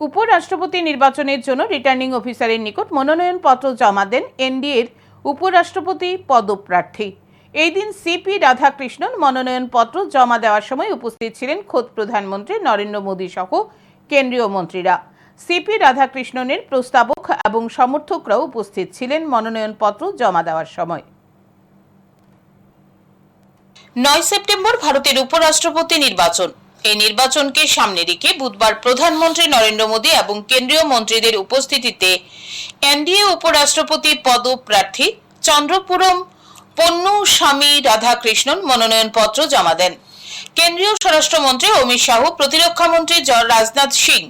উপরাষ্ট্রপতি নির্বাচনের জন্য রিটার্নিং অফিসারের নিকট মনোনয়নপত্র জমা দেন এনডিএর উপরাষ্ট্রপতি পদপ্রার্থী। এই দিন সিপি রাধাকৃষ্ণন মনোনয়নপত্র জমা দেওয়ার সময় উপস্থিত ছিলেন খোদ প্রধানমন্ত্রী নরেন্দ্র মোদী সহ কেন্দ্রীয় মন্ত্রীরা। সিপি রাধাকৃষ্ণনের প্রস্তাবক এবং সমর্থকরাও উপস্থিত ছিলেন মনোনয়নপত্র জমা দেওয়ার সময়। নয় সেপ্টেম্বর ভারতের উপরাষ্ট্রপতি নির্বাচন। এই নির্বাচনকে সামনে রেখে বুধবার প্রধানমন্ত্রী নরেন্দ্র মোদী এবং কেন্দ্রীয় মন্ত্রীদের উপস্থিতিতে এনডিএ উপরাষ্ট্রপতি পদপ্রার্থী চন্দ্রপুরম পন্নু স্বামী রাধাকৃষ্ণন মনোনয়নপত্র জমা দেন। কেন্দ্রীয় স্বরাষ্ট্রমন্ত্রী অমিত শাহ, প্রতিরক্ষা মন্ত্রী রাজনাথ সিং,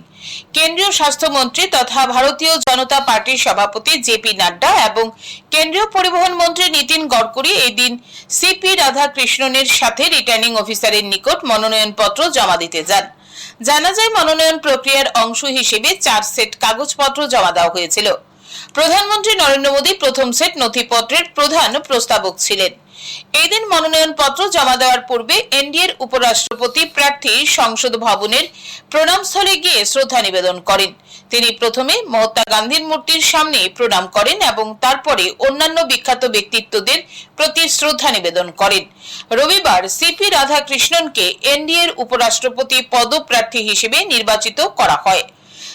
কেন্দ্রীয় স্বাস্থ্যমন্ত্রী তথা ভারতীয় জনতা পার্টির সভাপতি জেপি নাড্ডা এবং কেন্দ্রীয় পরিবহন মন্ত্রী নীতিন গডকরি এই দিন সিপি রাধাকৃষ্ণনের সাথে রিটার্নিং অফিসারের নিকট মনোনয়নপত্র জমা দিতে যান। জানা যায়, মনোনয়ন প্রক্রিয়ার অংশ হিসেবে চার সেট কাগজপত্র জমা দেওয়া হয়েছিল। প্রধানমন্ত্রী নরেন্দ্র মোদী প্রথম সেট নথিপত্রের প্রধান প্রস্তাবক ছিলেন। এই দিন মনোনয়নপত্র জমা দেওয়ার পূর্বে এনডিএর উপরাষ্ট্রপতি প্রার্থী সংসদ ভবনের প্রণামস্থলে গিয়ে শ্রদ্ধা নিবেদন করেন। তিনি প্রথমে মহাত্মা গান্ধীর মূর্তির সামনে প্রণাম করেন এবং তারপরে অন্যান্য বিখ্যাত ব্যক্তিত্বদের প্রতি শ্রদ্ধা নিবেদন করেন। রবিবার সিপি রাধাকৃষ্ণনকে এনডিএর উপরাষ্ট্রপতি পদপ্রার্থী হিসেবে নির্বাচিত করা হয়।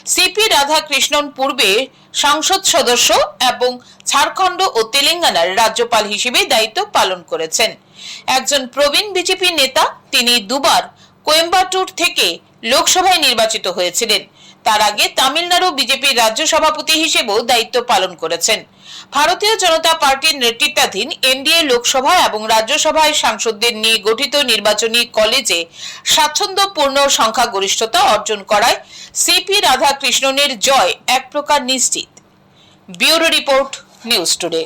সিপি রাধাকৃষ্ণন পূর্বে সংসদ সদস্য এবং ঝাড়খণ্ড ও তেলেঙ্গানার রাজ্যপাল হিসেবে দায়িত্ব পালন করেছেন। একজন প্রবীণ বিজেপি নেতা, তিনি দুবার কোয়েম্বাটুর থেকে লোকসভায় নির্বাচিত হয়েছিলেন। তার আগে তামিলনাড়ু বিজেপির রাজ্য সভাপতি হিসেবেও দায়িত্ব পালন করেছেন। ভারতীয় জনতা পার্টির নেতৃত্বাধীন এনডিএ লোকসভা এবং রাজ্যসভায় সাংসদদের নিয়ে গঠিত নির্বাচনী কলেজে স্বাচ্ছন্দ্যপূর্ণ সংখ্যাগরিষ্ঠতা অর্জন করায় সিপি রাধাকৃষ্ণনের জয় এক প্রকার নিশ্চিত। Bureau report, news today.